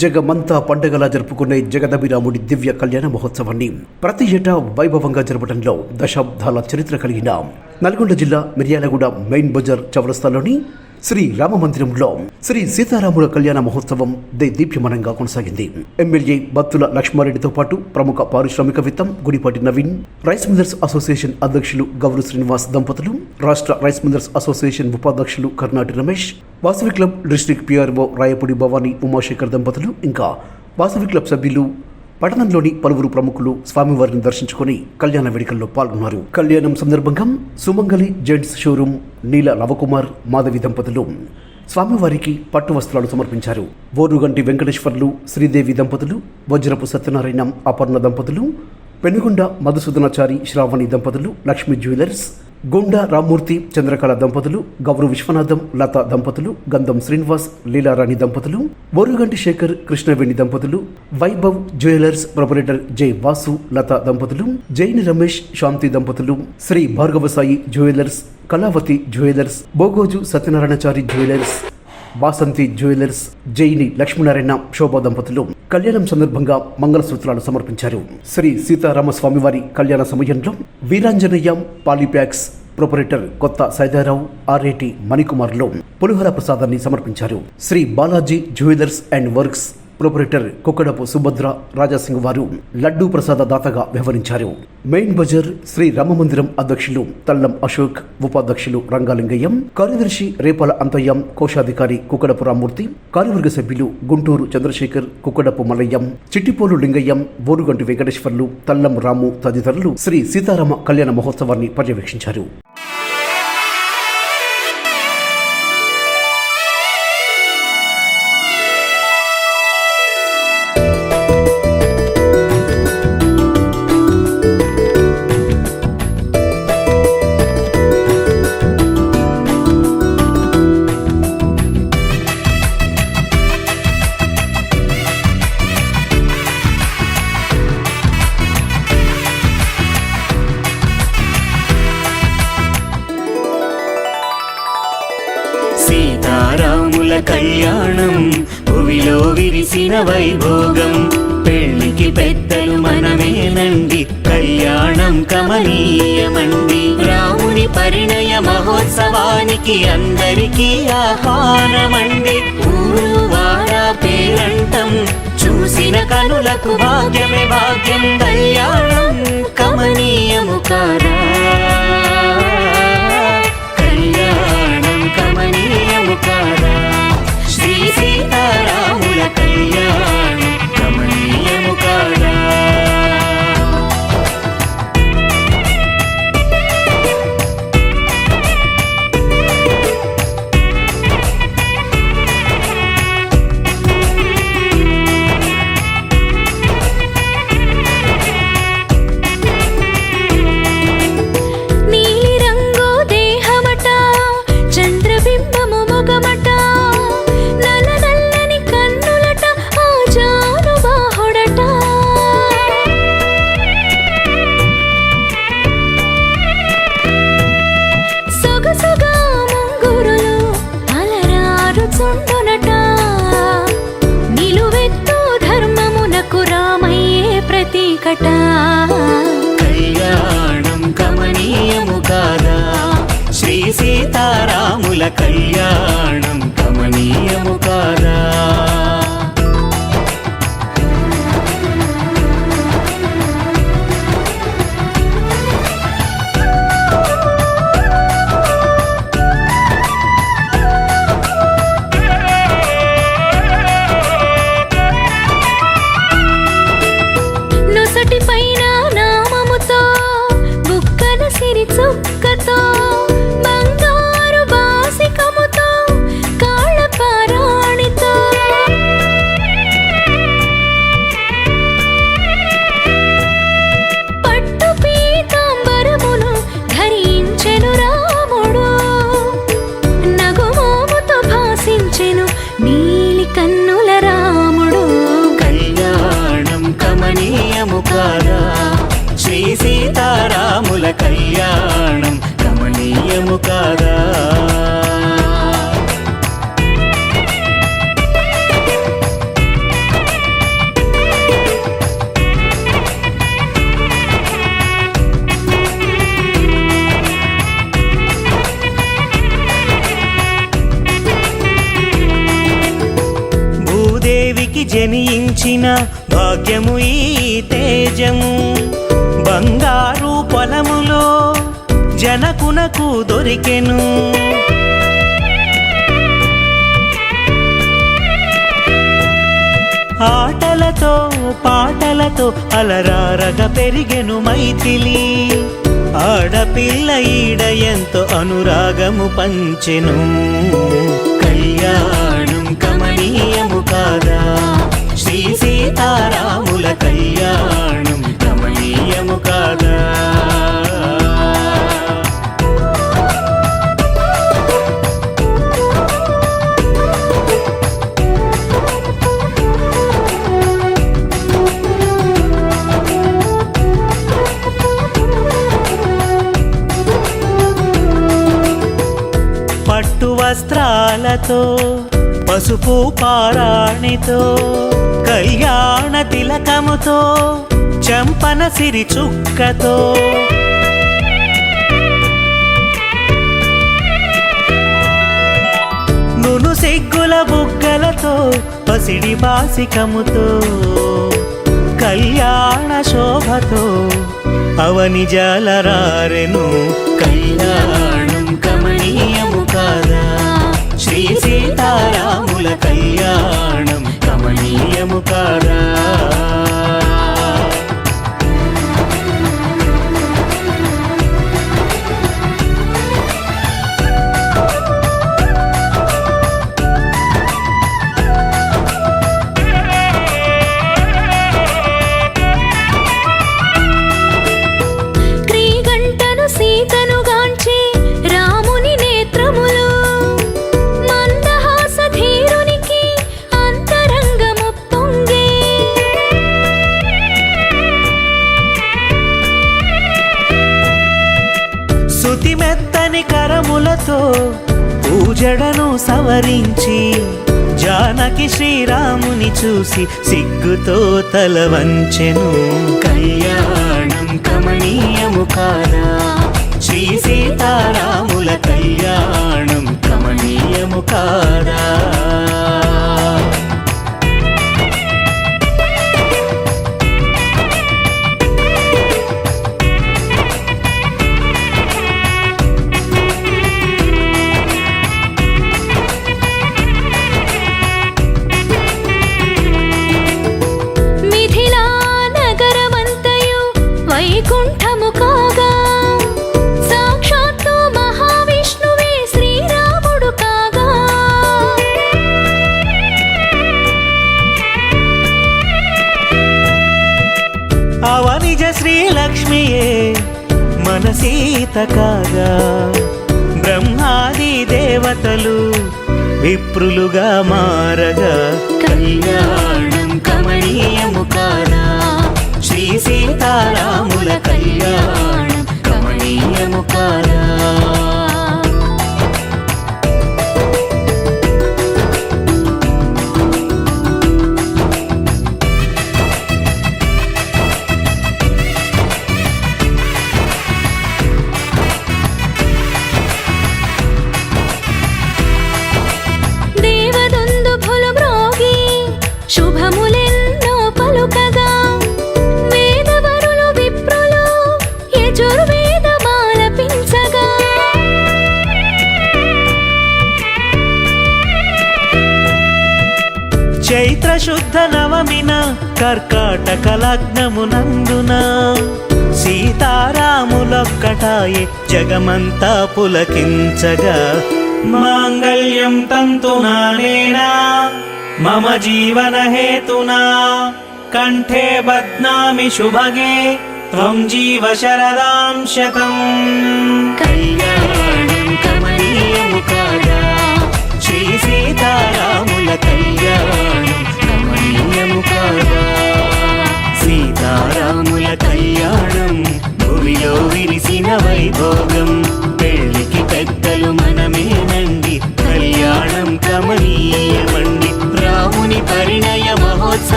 జగమంతా పండగలా జరుపుకునే జగదభిరాముడి దివ్య కళ్యాణ మహోత్సవాన్ని ప్రతి ఏటా వైభవంగా జరపడంలో దశాబ్దాల చరిత్ర కలిగిన నల్గొండ జిల్లా మిర్యాలగూడ మెయిన్ బజార్ చౌరస్తాలోని శ్రీ రామ మందిరంలో శ్రీ సీతారాముల కళ్యాణ మహోత్సవం దే దీప్యమానంగా కొనసాగింది. ఎమ్మెల్యే బత్తుల లక్ష్మారెడ్డితో పాటు ప్రముఖ పారిశ్రామికవేత్తం Gudipati Naveen rice millers association అధ్యక్షులు గౌరు శ్రీనివాస్ దంపతులు రాష్ట్ర రైస్ మిల్లర్స్ అసోసియేషన్ ఉపాధ్యక్షులు Karnati Ramesh Vasavi club district PRO Rayapudi Bhavani Umashekar దంపతులు ఇంకా వాసవి క్లబ్ సభ్యులు పట్టణంలోని పలువురు ప్రముఖులు స్వామివారిని దర్శించుకుని కళ్యాణ వేడుకల్లో పాల్గొన్నారు. కళ్యాణం సందర్భంగా సుమంగలి జెంట్స్ షోరూం నీల నవకుమార్ మాధవి దంపతులు స్వామివారికి పట్టు వస్త్రాలు సమర్పించారు. బోరుగంటి వెంకటేశ్వర్లు శ్రీదేవి దంపతులు వజ్రపు సత్యనారాయణ అపర్ణ దంపతులు పెనుగొండ మధుసూదనాచారి శ్రావణి దంపతులు లక్ష్మీ జ్యువెలర్స్ గుండా రామ్మూర్తి చంద్రకళ దంపతులు గౌరవ విశ్వనాథం లత దంపతులు గంధం శ్రీనివాస్ లీలారాణి దంపతులు బొరుగంటి శేఖర్ కృష్ణవేణి దంపతులు వైభవ్ జ్యువెలర్స్ ప్రొపరేటర్ జై వాసు లత దంపతులు జైని రమేష్ శాంతి దంపతులు Shri Bhargavasai jewellers Kalavati jewellers Bogoju Satyanarayanachari jewellers Vasanthi jewellers Jaini Lakshminarayana Shobha దంపతులు. కళ్యాణం సందర్భంగా మంగళసూత్రాలు సమర్పించారు. శ్రీ సీతారామస్వామి వారి కళ్యాణ సమయంలో వీరాంజనేయ పాలిప్యాక్స్ ప్రొపరేటర్ కొత్త సైదారావు ఆర్ఏటి మణికుమార్లో పులిహోర ప్రసాదాన్ని సమర్పించారు. Shri Balaji jewellers and works proprietor Kukkadapu Subhadra Rajasingh వారు లడ్డూ ప్రసాద దాతగా వ్యవహరించారు. మెయిన్ బజార్ శ్రీ రామమందిరం అధ్యక్షులు తల్లం అశోక్ ఉపాధ్యక్షులు రంగాలింగయ్యం కార్యదర్శి రేపాల అంతయ్యం కోశాధికారి కుక్కడపు రామ్మూర్తి కార్యవర్గ సభ్యులు గుంటూరు చంద్రశేఖర్ కుక్కడపు మల్లయ్యం చిట్టిపోలు లింగయ్యం బోరుగంటి వెంకటేశ్వర్లు తల్లం రాము తదితరులు శ్రీ సీతారామ కళ్యాణ మహోత్సవాన్ని పర్యవేక్షించారు. చేసిన వైభోగం. పెళ్ళికి పెద్దలు మనమేనండి. కళ్యాణం కమనీయమండి. రాముని పరిణయ మహోత్సవానికి అందరికీ ఆహ్వానమండి. ఊరు వాడ పేరంటం. చూసిన కనులకు భాగ్యమే భాగ్యం. కళ్యాణం కమనీయము కారా జనించిన భాగ్యము ఈ తేజము. బంగారు పొలములో జనకునకు దొరికెను. ఆటలతో పాటలతో అలరారగ పెరిగెను మైథిలి. ఆడపిల్ల ఈడ ఎంతో అనురాగము పంచెను. కళ్యాణం కమనీయము కాదా? శ్రీ సీతారాముల కళ్యాణం కమనీయము కాదా? పట్టు వస్త్రాలతో పసుపు పారాణితో కళ్యాణ తిలకముతో చంపన సిరి చుక్కతో. నును సిగ్గుల బుగ్గలతో పసిడి బాసికముతో కళ్యాణ శోభతో అవని జలరారెను కళ్యాణ తారాముల కళ్యాణం కమనీయము కాదా శృతి మెత్తని కరములతో పూజడను సవరించి జానకి శ్రీరాముని చూసి సిగ్గుతో తల వంచెను. కళ్యాణం కమనీయము కారా శ్రీ సీతారాముల కళ్యాణం కమనీయము కారా శ్రీలక్ష్మియే మన సీత కాగా. బ్రహ్మాది దేవతలు విప్రులుగా మారగా. కళ్యాణం కమనీయము కాదా శ్రీ సీతారాముల కళ్యాణం కమనీయము కాదా చైత్ర శుద్ధ నవమిన కర్కాటక లగ్నమునందున సీతారాములొక్కటాయే జగమంతా పులకించగా. మాంగళ్యం తంతునానేనా మమ జీవన హేతునా? కంఠే బధ్నామి శుభగే. త్వం జీవ శరదాం శతం కళ్యాణం కమనీయము కాదా? శ్రీ సీతారాముల కళ్యాణం కమనీయము కాదా? సీతారాముల కళ్యాణం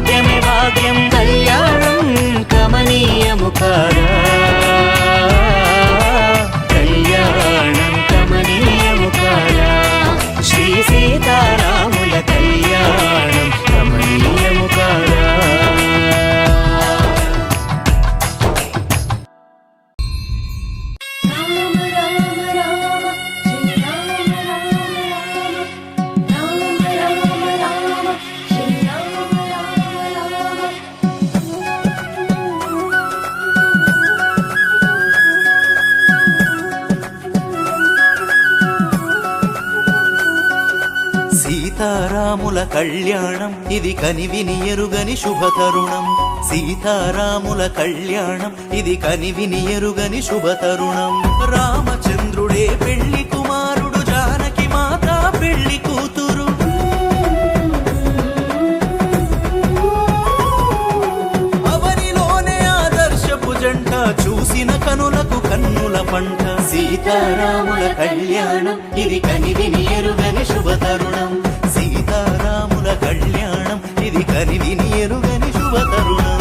భాగ్యమే భాగ్యం కళ్యాణం కమనీయము కాదా సీతారాముల కళ్యాణం. ఇది కనివిని ఎరుగని శుభ తరుణం సీతారాముల కళ్యాణం. ఇది కనివిని ఎరుగని శుభ తరుణం రామచంద్రుడే పెళ్ళి కుమార్. పంట. సీతారాముల కళ్యాణం. ఇది కనివిని ఎరుగని శుభ తరుణం సీతారాముల కళ్యాణం. ఇది కనివిని ఎరుగని శుభ తరుణం